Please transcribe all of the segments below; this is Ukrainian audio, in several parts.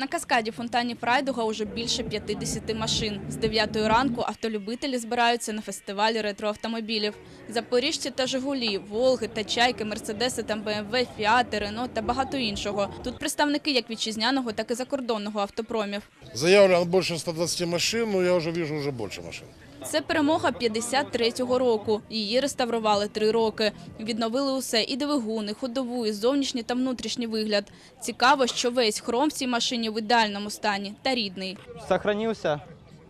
На каскаді фонтані Фрайдуга уже більше 50 машин. З 9 ранку автолюбителі збираються на фестивалі ретроавтомобілів. Запоріжці та Жигулі, Волги та Чайки, Мерседеси та БМВ, Фіати, Рено та багато іншого. Тут представники як вітчизняного, так і закордонного автопромів. Заявлено больше 120 машин, але я вже бачу вже більше машин. Це перемога 53-го року. Її реставрували три роки. Відновили усе – і двигун, і ходову, і зовнішній та внутрішній вигляд. Цікаво, що весь хром в цій машині в ідеальному стані та рідний. сохранился.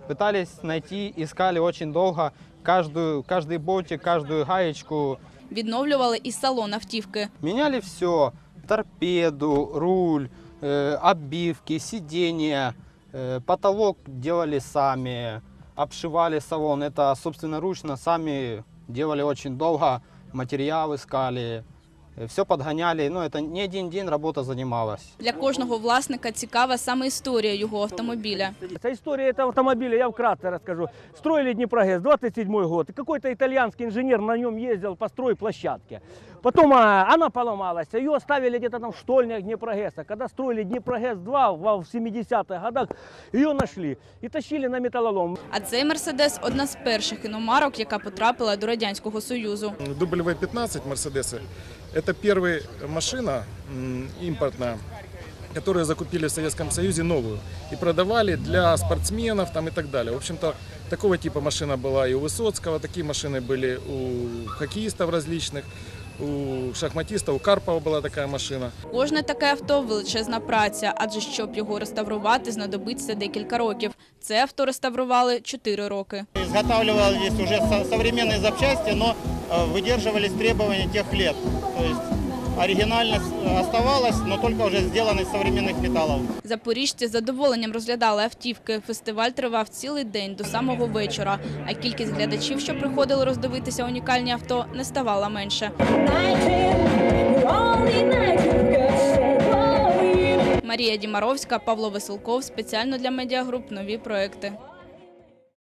Пытались найти, искали очень долго. Каждую, каждый болтик, каждую гаечку. Відновлювали і салон автівки. Меняли все. Торпеду, руль, э, оббивки, сиденья. Э, потолок делали сами. Обшивали салон. Это собственноручно сами делали очень долго. Материал искали. Все подгоняли. Но это не один день работа занималась. Для кожного власника цікава саме історія його автомобіля. Вся история этого автомобиля я вкратце расскажу. Строили Днепрогэс, 27 год. И какой-то итальянский инженер на нем ездил по стройплощадке. Потом а, она поломалась, ее оставили где-то там в штольнях Днепрогэса. Когда строили Днепрогэс-2 в в 70-х годах, ее нашли и тащили на металлолом. А цей «Мерседес» – одна з перших іномарок, яка потрапила до Радянського Союзу. W15 Мерседесы – это первая машина м, импортная, которую закупили в Советском Союзе новую и продавали для спортсменов там и так далее. В общем-то, такого типа машина была и у Высоцкого, такие машины были у хоккеистов различных, у шахматистов, у Карпова была такая машина. Кожне таке авто – величезна праця, адже щоб його реставрувати, знадобиться декілька років. Це авто реставрували 4 роки. Изготавливались уже со- современные запчасти, но э, выдерживались требования тех лет. То есть оригинальность оставалась, но только уже сделана из современных металлов. Запоріжці з задоволенням розглядали автівки. Фестиваль тривав цілий день до самого вечора, а кількість глядачів, що приходили роздивитися унікальні авто, не ставала менше. Марія Дімаровська, Павло Веселков. Спеціально для медіагруп «Нові проекти».